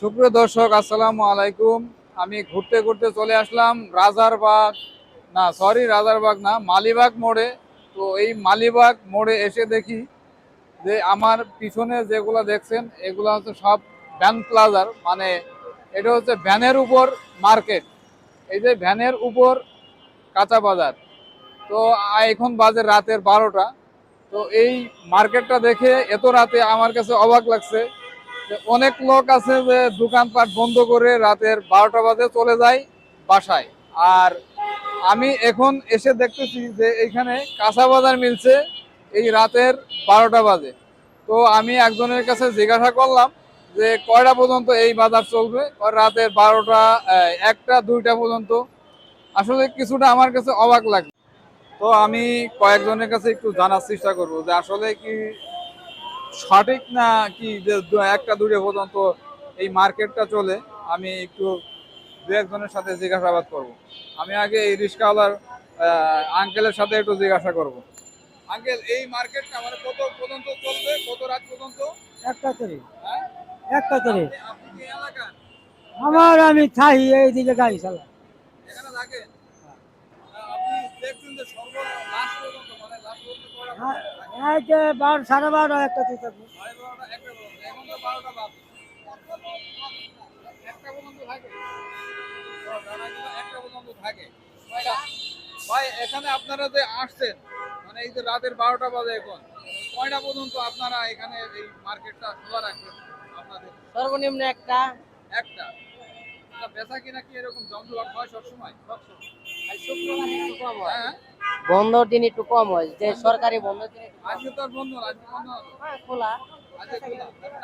সুপ্রিয় দর্শক, আসসালামু আলাইকুম। আমি ঘুরতে ঘুরতে চলে আসলাম রাজারবাগ, না সরি রাজারবাগ না, মালিবাগ মোড়ে। তো এই মালিবাগ মোড়ে এসে দেখি যে আমার পিছনে যেগুলো দেখছেন, এগুলো হচ্ছে সব ভ্যান প্লাজার মানে এটা হচ্ছে ভ্যানের উপর মার্কেট। এই যে ভ্যানের উপর কাঁচা বাজার। তো এখন বাজে রাতের বারোটা। তো এই মার্কেটটা দেখে এত রাতে আমার কাছে অবাক লাগছে অনেক লোক আছে যে দোকানপাট বন্ধ করে রাতের বারোটা বাজে চলে যায় বাসায়। আর আমি এখন এসে দেখতেছি যে এখানে কাঁচা বাজার মিলছে এই রাতের বারোটা বাজে। তো আমি একজনের কাছে জিজ্ঞাসা করলাম যে কয়টা পর্যন্ত এই বাজার চলবে? রাতের বারোটা একটা, দুইটা পর্যন্ত। আসলে কিছুটা আমার কাছে অবাক লাগে তো আমি কয়েকজনের কাছে একটু জানার চেষ্টা করব যে আসলে কি সঠিক না কি যে একটা দূরে পর্যন্ত এই মার্কেটটা চলে আমি একটু দু একজনের সাথে জিজ্ঞাসাবাদ করব। আমি আগে এই রিক্সাওয়ালার আঙ্কেলের সাথে একটু জিজ্ঞাসা করব। আঙ্কেল এই মার্কেটটা মানে কত পর্যন্ত চলবে? কত রাত পর্যন্ত? একটা করে। হ্যাঁ? একটা করে। আপনি- আপনি কি এলাকার? আমার আমি থাই এইদিকে গাড়ি চালা এখানে থাকেন? আপনি দেখছেন যে সর্ব লাস্ট পর্যন্ত মানে লাস্ট পর্যন্ত হ্যাঁ? এই যে বারো সাড়ে বারোটা, একটা পর্যন্ত। এখন তো বারোটা বাজে। একটা পর্যন্ত থাকে। ও, দাঁড়াগুলো একটা পর্যন্ত থাকে। কয়টা? ভাই এখানে আপনারা যে আসছেন মানে এই যে রাতের বারোটা বাজে এখন কয়টা পর্যন্ত আপনারা এখানে এই মার্কেটটা খোলা রাখবেন আপনাদের সর্বনিম্ন একটা একটা তা বেচা কিনা কি এরকম জমজমাট হয় বন্ধর দিন একটু কম হয় যে সরকারি বন্ধ দিন আজকে তো বন্ধ আজকে। হ্যাঁ, খোলা।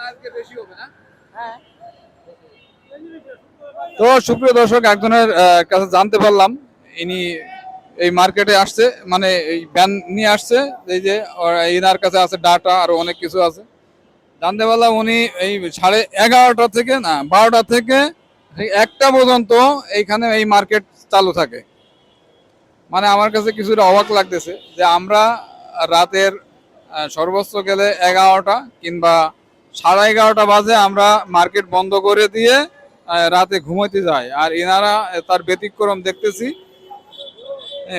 আজকে বেশি হবে না? হ্যাঁ। তো সুপ্রিয় দর্শক একজনের কাছে জানতে পারলাম ইনি এই মার্কেটে আসছে মানে এই ভ্যান নিয়ে আসছে এই যে ইনার কাছে আছে ডাটা আর অনেক কিছু আছে। জানতে পারলাম উনি এই সাড়ে এগারোটা থেকে না বারোটা থেকে একটা পর্যন্ত এইখানে এই মার্কেট চালু থাকে। মানে আমার কাছে কিছুটা অবাক লাগতেছে যে আমরা রাতের সর্বোচ্চ গেলে এগারোটা কিংবা সাড়ে এগারোটা বাজে আমরা মার্কেট বন্ধ করে দিয়ে রাতে ঘুমাইতে যায় আর এনারা তার ব্যতিক্রম দেখতেছি।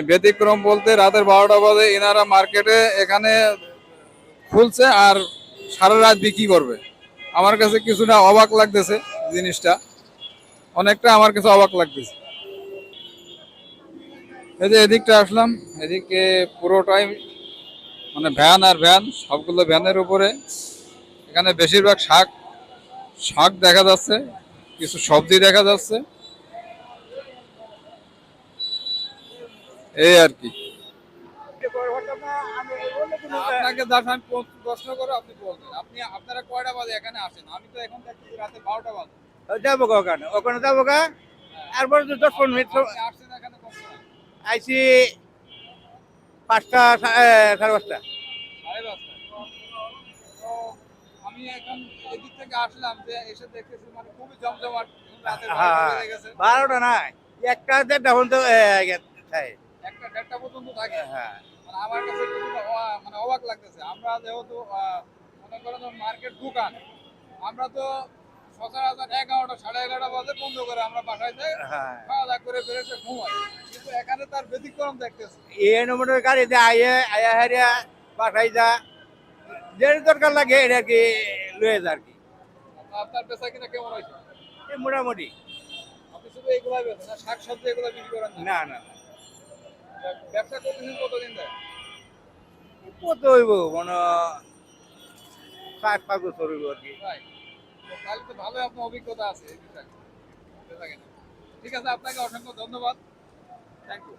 ব্যতিক্রম বলতে রাতের বারোটা বাজে এনারা মার্কেটে এখানে খুলছে আর সারা রাত বিক্রি করবে। আমার কাছে কিছুটা অবাক লাগতেছে জিনিসটা। অনেকটা আমার কাছে অবাক লাগতেছে। এই যে এদিকটা আসলাম, এদিকে পুরোটাই মানে ভ্যান আর ভ্যান, সবগুলো ভ্যানের উপরে। এখানে বেশিরভাগ শাক শাক দেখা যাচ্ছে, কিছু সবজি দেখা যাচ্ছে। এই আর কি। আপনাকে আমি প্রশ্ন করে আপনি বলবেন। আপনি, আপনারা কয়টা বাজে এখানে আসেন? আমি তো এখন দেখছি রাতে বারোটা বাজে। যাব গা ওখানে ওখানে যাব গা? তারপরে দশ পনেরো মিনিট? আইসি পাঁচটা সাড়ে পাঁচটা। সাড়ে পাঁচটা। আমি এখন এদিক থেকে আসলাম যে এসে দেখতেছি মানে খুবই জমজমাট হ্যাঁ। বারোটা নাই একটা দেড়টা পর্যন্ত। একটা দেড়টা পর্যন্ত থাকে। হ্যাঁ মানে আমার কাছে মানে অবাক লাগতেছে। আমরা যেহেতু মনে করেন মার্কেট দোকান আমরা তো সচরাচর এগারোটা সাড়ে এগারোটা বাজে বন্ধ করে আমরা বাসায় যাই। হ্যাঁ। খাওয়া দাওয়া করে বেরোতে ঘুমাই কিন্তু এখানে তার ব্যতিক্রম দেখতেছি। এ নম্বরের গাড়িতে আইয়ে আয়া হারিয়া বাসায় যা। যে দরকার লাগে এটা আর কি লয়ে যা আর কি। আপনার পেশা কিনা কেমন হয়েছে? এই মোটামুটি। আপনি শুধু এগুলাই বেছেন না শাক সবজি এগুলো বিক্রি করেন না? না না। ব্যবসা করতেছেন কতদিন ধরে কত হইব? মানে পাঁচ পাঁচ বছর হইব আর কি। তাহলে তো ভালোই আপনার অভিজ্ঞতা আছে ঠিক আছে আপনাকে অসংখ্য ধন্যবাদ। Thank you